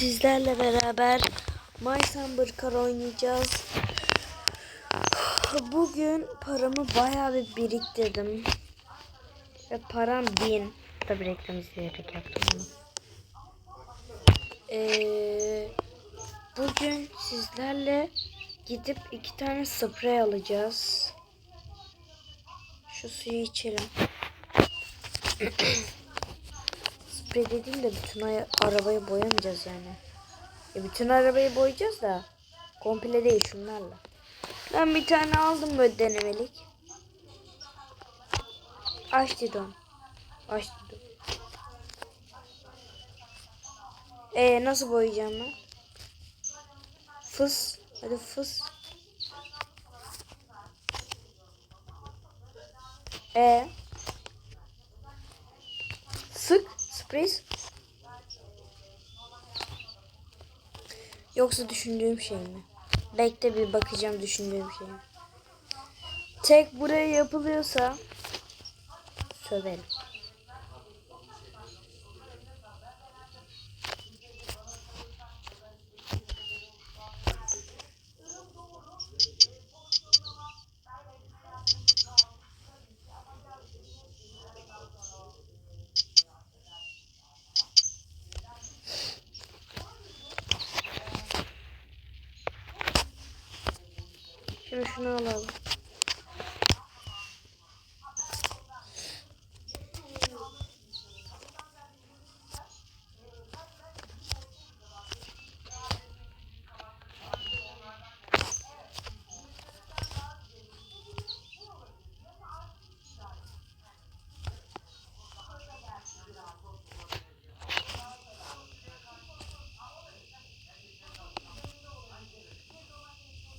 Sizlerle beraber My Car oynayacağız. Bugün paramı bayağı bir biriktirdim. Ve param bin. Tabi reklam izleyerek yaptım bunu. Ee, bugün sizlerle gidip iki tane sprey alacağız. Şu suyu içelim. Sprey dediğim de bütün ay- arabayı boyamayacağız yani. E bütün arabayı boyayacağız da komple değil şunlarla. Ben bir tane aldım böyle denemelik. Aç dedim. Aç dedim. E nasıl boyayacağım ben? Fıs. Hadi fıs. E Sık. Sık. Yoksa düşündüğüm şey mi? Bekle bir bakacağım düşündüğüm şey? Tek buraya yapılıyorsa söverim. Şimdi şunu alalım.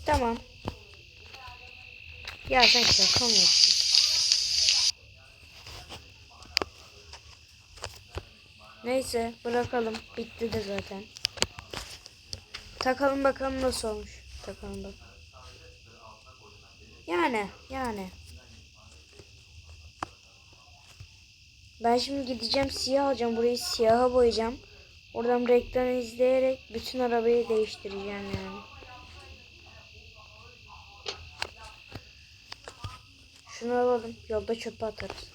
Tamam. Ya sen şaka mı yapıyorsun? Neyse bırakalım. Bitti de zaten. Takalım bakalım nasıl olmuş. Takalım bak. Yani yani. Ben şimdi gideceğim siyah alacağım. Burayı siyaha boyayacağım. Oradan reklamı izleyerek bütün arabayı değiştireceğim yani. Şunu alalım. Yolda çöpe atarız.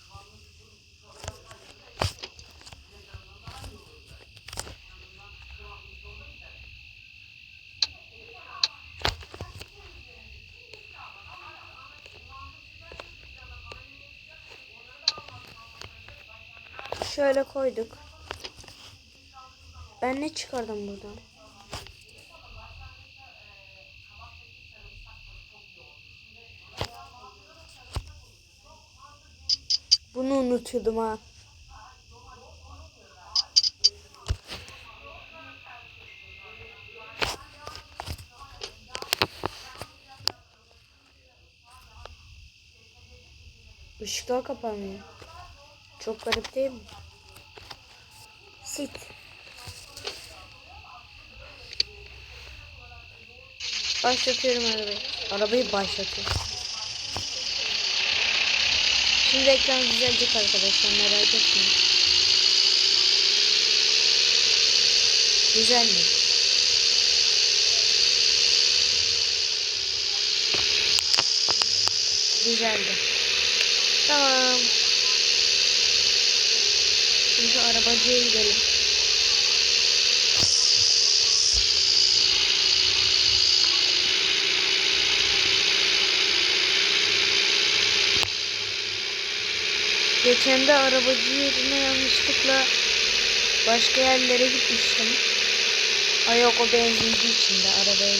Şöyle koyduk. Ben ne çıkardım buradan? Bunu unutuyordum ha. Işıklar kapanmıyor. Çok garip değil mi? Sit. Başlatıyorum arabayı. Arabayı başlatıyorum. Şimdi ekran düzelecek arkadaşlar merak etmeyin. Güzel mi? Güzeldi. Tamam. Şimdi arabacıya gidelim. Geçen de arabacı yerine yanlışlıkla başka yerlere gitmiştim. Ay yok o benzinci içinde arabaya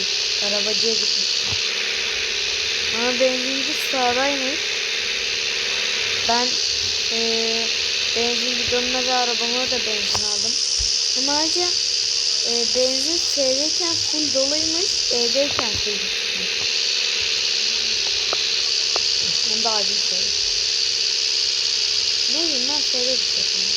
arabacıya gitmiştim. Ama benzinci sağdaymış. Ben eee benzin bidonuna ve arabama da benzin aldım. Ama ayrıca e, benzin S'deyken full doluymuş, E'deyken full bitmiş. Bunu da acil söyleyeyim. Ne bileyim ben bitecek yani.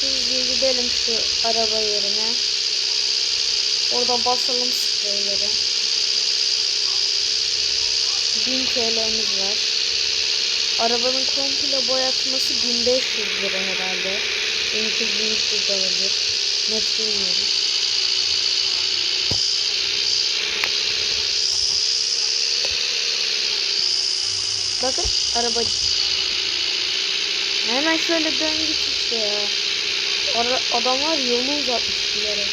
Hızlıca gidelim şu araba yerine. Orada basalım spreyleri. 1000 TL'miz var. Arabanın komple boyatması 1500 lira herhalde. 1200 de olabilir. Net bilmiyorum. Bakın araba. Hemen şöyle dön git işte ya. Ara, adamlar yolu uzatmış bir yere.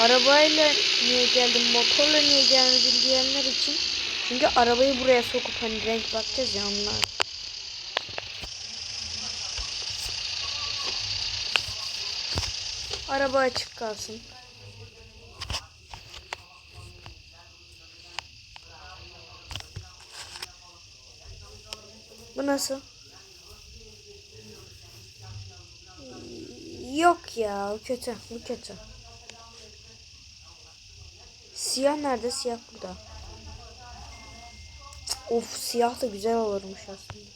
Arabayla niye geldim, motorla niye gelmedim diyenler için. Çünkü arabayı buraya sokup hani renk bakacağız ya onlar. Araba açık kalsın. Bu nasıl? Yok ya, kötü, bu kötü. Siyah nerede? Siyah burada. Of siyah da güzel olurmuş aslında.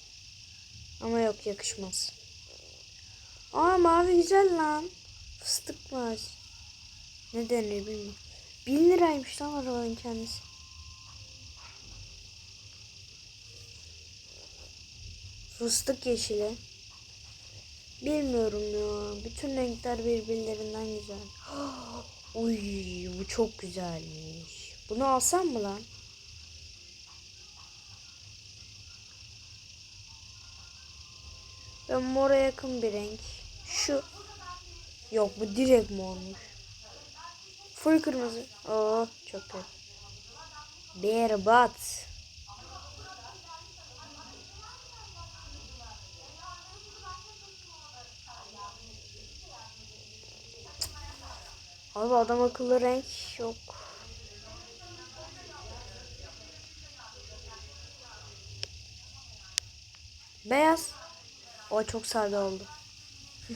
Ama yok yakışmaz. Aa mavi güzel lan. Fıstık mavi. Ne denir bilmiyorum. Bin liraymış lan arabanın kendisi. Fıstık yeşili. Bilmiyorum ya. Bütün renkler birbirlerinden güzel. Uy bu çok güzelmiş. Bunu alsam mı lan? Ben mora yakın bir renk. Şu. Yok bu direkt mormuş. Full kırmızı. Oo çok kötü. Berbat. Abi adam akıllı renk yok. Beyaz. O çok sade oldu.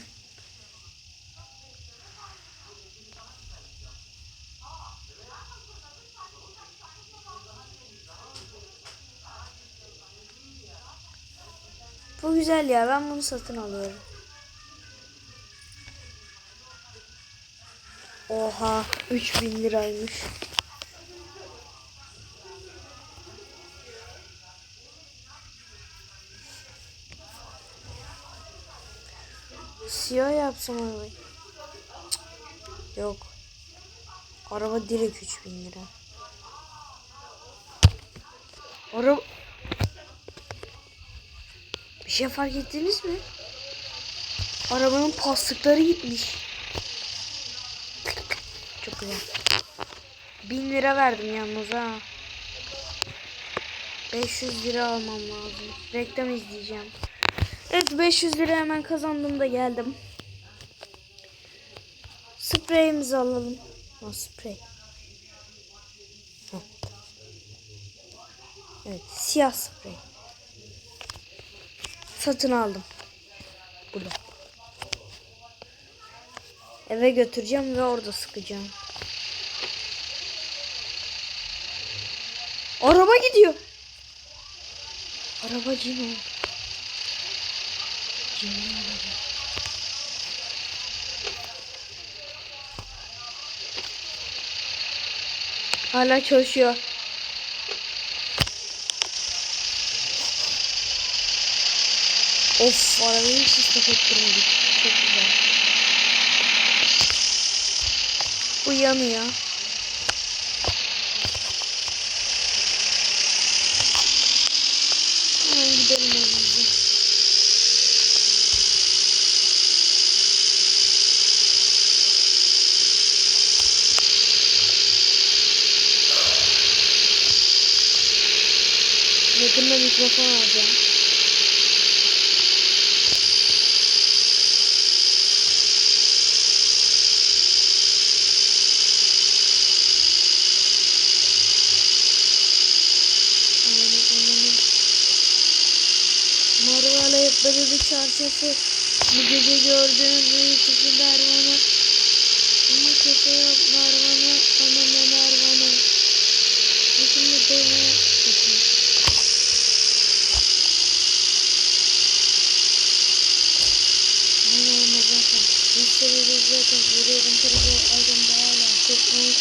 Bu güzel ya. Ben bunu satın alıyorum. Oha 3000 liraymış. Siyah yapsam arabayı. Yok. Araba direkt 3000 lira. Araba... Bir şey fark ettiniz mi? Arabanın paslıkları gitmiş. Çok güzel. 1000 lira verdim yalnız ha. 500 lira almam lazım. Reklam izleyeceğim. Evet 500 lira hemen kazandım da geldim. Spreyimizi alalım. Ha sprey. Evet siyah sprey. Satın aldım. Burada. Eve götüreceğim ve orada sıkacağım. Araba gidiyor. Araba cin oldu. Cinli araba. Hala çalışıyor. Of arabayı hiç stop ettirmedik. Çok güzel. Bu yanıyor. Bir çarşafı. Bu gece gördüğüm uykusu dermanı. Ama kötü yok narvanı. Ama ne narvanı. Şimdi tutun. Hala ama zaten. Vuruyorum tarafı. Aldım da hala. Korkmayın.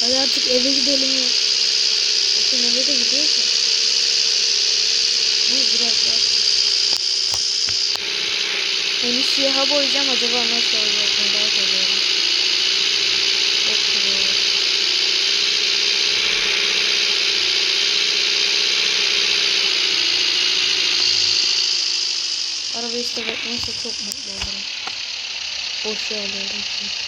Hadi artık eve gidelim ya. Bakın eve de gidiyor ki. Bu biraz daha. Onu siyaha boyayacağım acaba nasıl olacak merak ediyorum. Çok güzel olur. Araba işte beklemezse çok mutlu olurum. Boş alıyorum.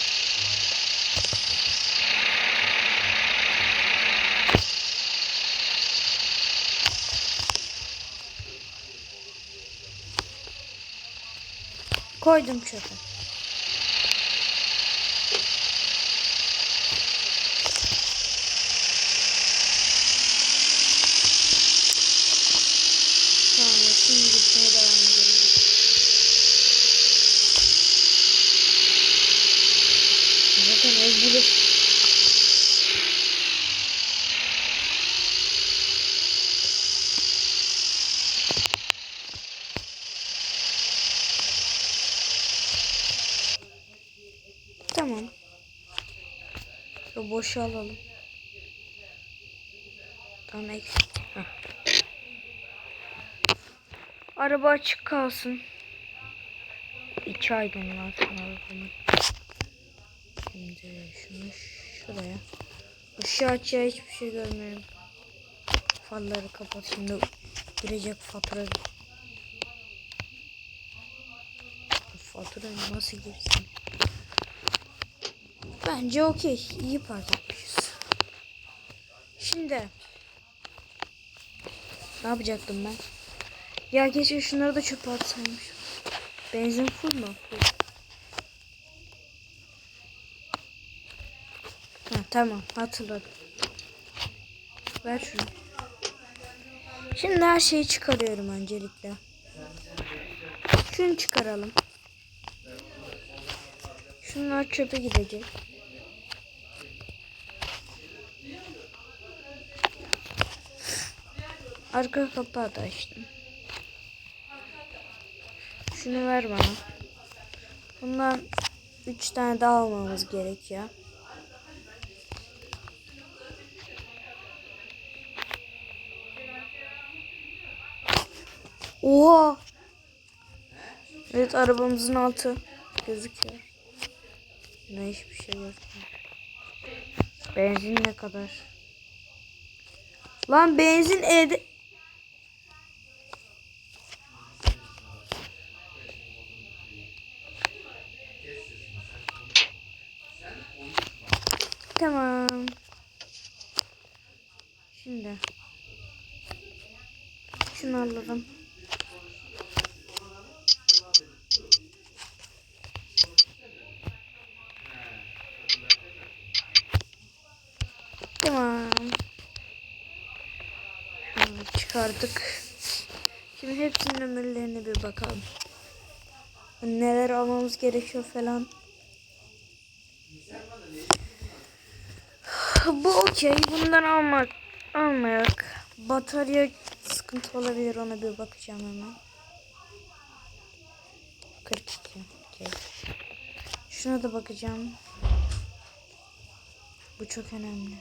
Koydum çöpe. Edelim. Zaten ev bilir. Tamam. Şu boşu alalım. Tamam eksik. Araba açık kalsın. İçi aydınlansın arabamın. Şimdi şunu şuraya. Işığı aç ya hiçbir şey görmüyorum. Farları kapat şimdi girecek fatura. Fatura nasıl girsin? Bence okey. İyi park etmişiz. Şimdi ne yapacaktım ben? Ya keşke şunları da çöpe atsaymış. Benzin full mu? Full. Ha, tamam hatırladım. Ver şunu. Şimdi her şeyi çıkarıyorum öncelikle. Şunu çıkaralım. Şunlar çöpe gidecek. Arka kapağı da açtım. Şunu ver bana. Bundan 3 tane daha almamız gerekiyor. Oha! Evet arabamızın altı gözüküyor. Ne hiçbir şey yok. Benzin ne kadar? Lan benzin evde... Tamam. Şimdi. Şunu alalım. Tamam. Şunu çıkardık. Şimdi hepsinin ömürlerine bir bakalım. Neler almamız gerekiyor falan. Bu okey. Bundan almak almayak. Batarya sıkıntı olabilir. Ona bir bakacağım hemen. 42. Okey. Şuna da bakacağım. Bu çok önemli.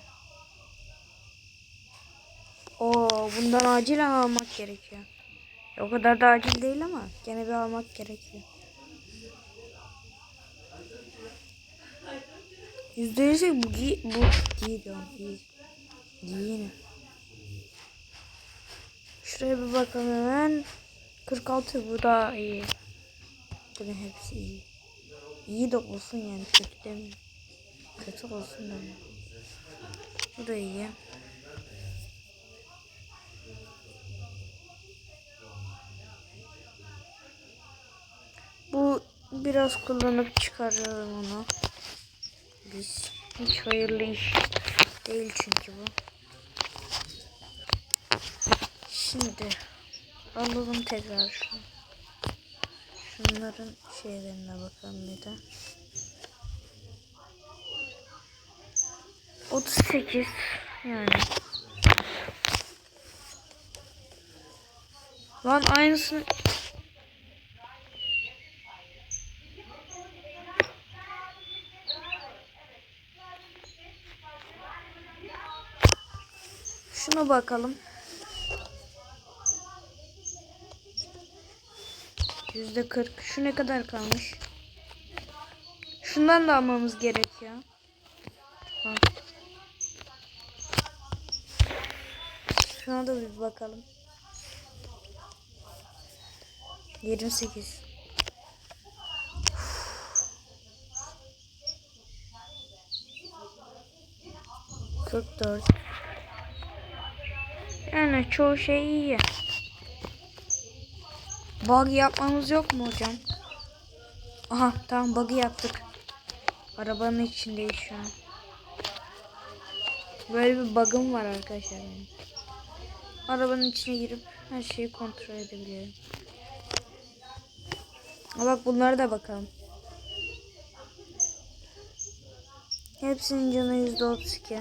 Oo, bundan acilen almak gerekiyor. O kadar da acil değil ama gene bir almak gerekiyor. Yüzde yüz bu gi bu giy diyorum giy. Giyin. Şuraya bir bakalım hemen. 46 bu da iyi. Bunun hepsi iyi. İyi de olsun yani kötü demiyorum. Kötü olsun demiyorum. Bu da iyi. Bu biraz kullanıp çıkaralım onu. Biz hiç hayırlı iş değil çünkü bu. Şimdi alalım tekrar şunu. Şunların şeylerine bakalım bir de. 38 yani. Lan aynısını Şuna bakalım. Yüzde kırk. Şu ne kadar kalmış? Şundan da almamız gerekiyor. Bak. Şuna da bir bakalım. 28. Kırk dört. Yani çoğu şey iyi. Bug yapmamız yok mu hocam? Aha tamam bug'ı yaptık. Arabanın içindeyiz şu an. Böyle bir bug'ım var arkadaşlar benim. Arabanın içine girip her şeyi kontrol edebiliyorum. Ha bak bunlara da bakalım. Hepsinin canı %32.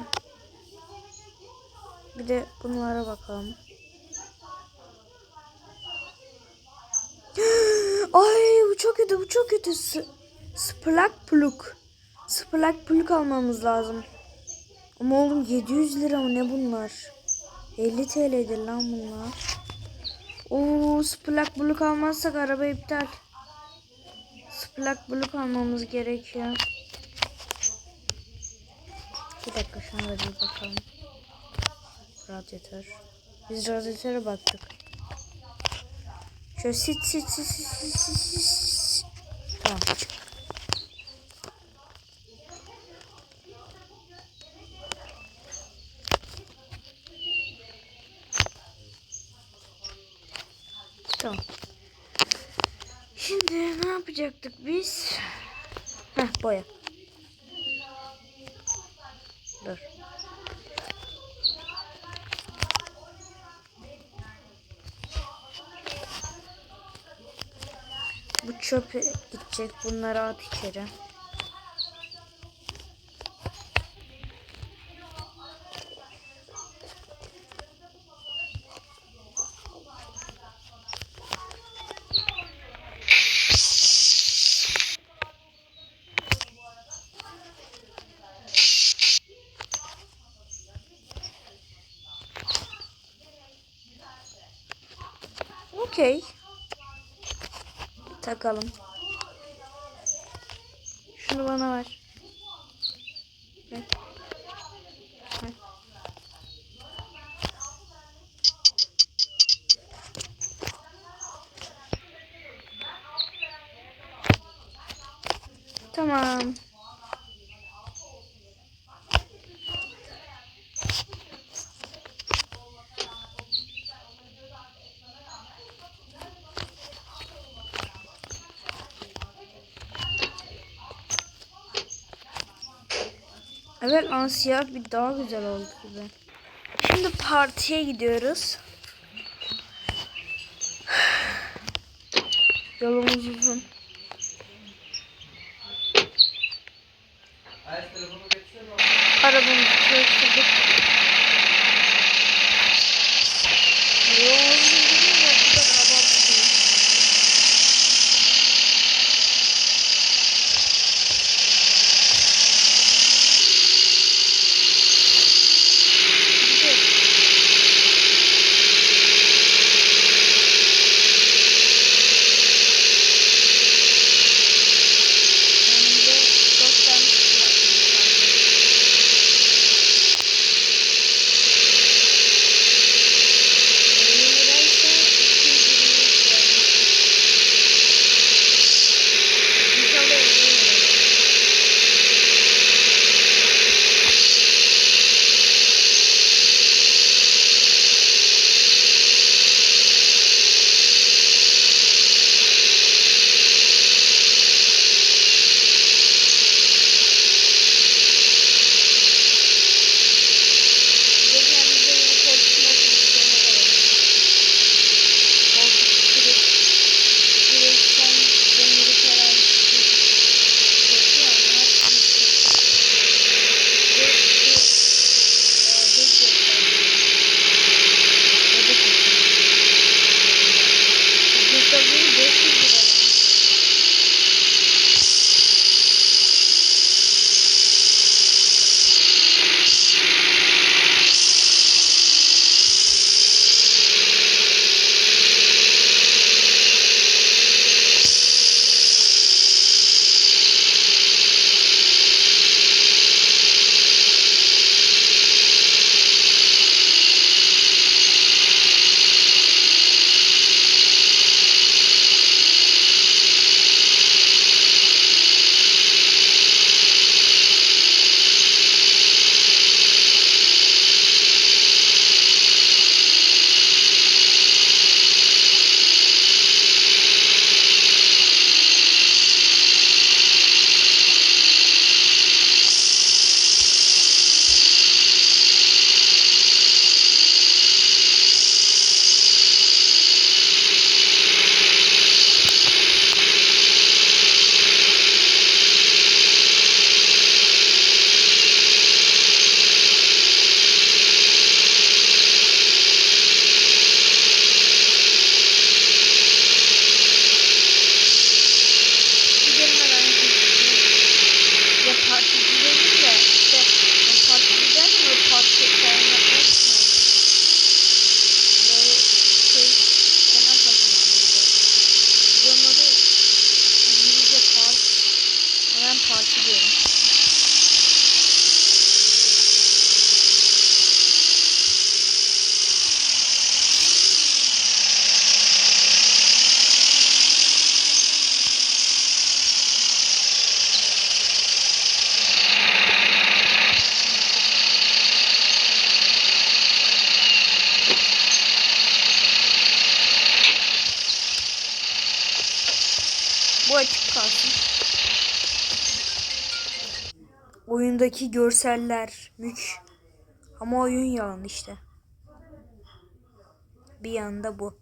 Bir de bunlara bakalım. Ay bu çok kötü bu çok kötü. Splak pluk. Splak pluk almamız lazım. Ama oğlum 700 lira mı ne bunlar? 50 TL'dir lan bunlar. Oo splak pluk almazsak araba iptal. Splak pluk almamız gerekiyor. Bir dakika şuna bir bakalım. Radyatör. Biz radyatöre baktık. Şöyle sit sit sit sit sit sit. Tamam çık. Bu çöpe gidecek. Bunları at içeri. Okey. Takalım. Şunu bana. Ver. Ver. Tamam. Evet ama siyah bir daha güzel oldu gibi. Şimdi partiye gidiyoruz. Yolumuz uzun. Oyundaki görseller mük. Ama oyun yalan işte. Bir yanda bu.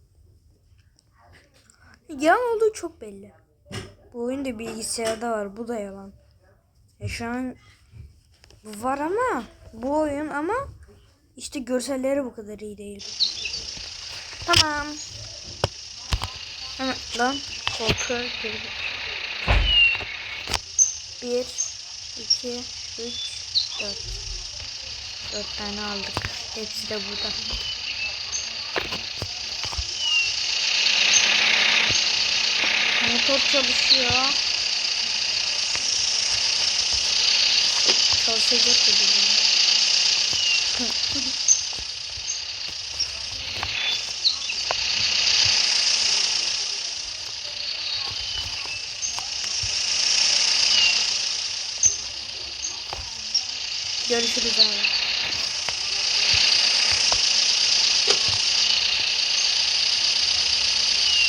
Yalan olduğu çok belli. Bu oyun da bilgisayarda var. Bu da yalan. E şu an var ama bu oyun ama işte görselleri bu kadar iyi değil. Tamam. Hemen lan korku girdi. Bir, iki, üç, dört. Dört tane aldık. Hepsi de burada. Motor çalışıyor. Çalışacak da değil. Görüşürüz abi.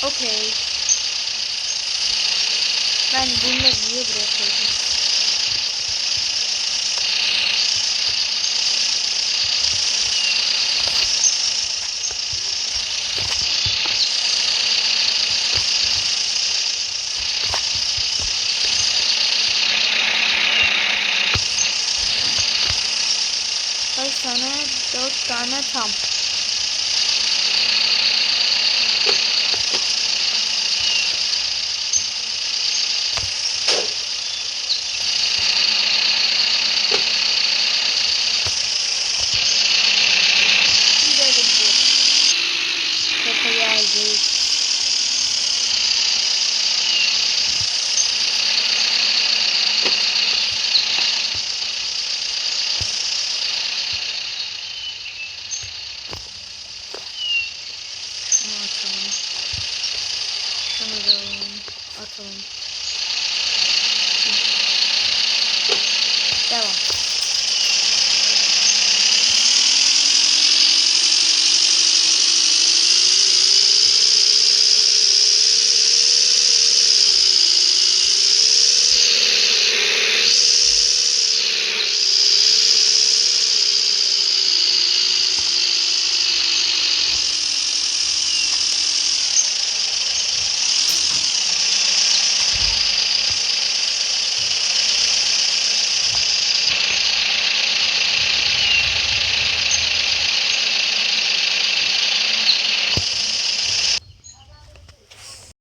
Okey. Ben bunları tam. Alalım. Atalım.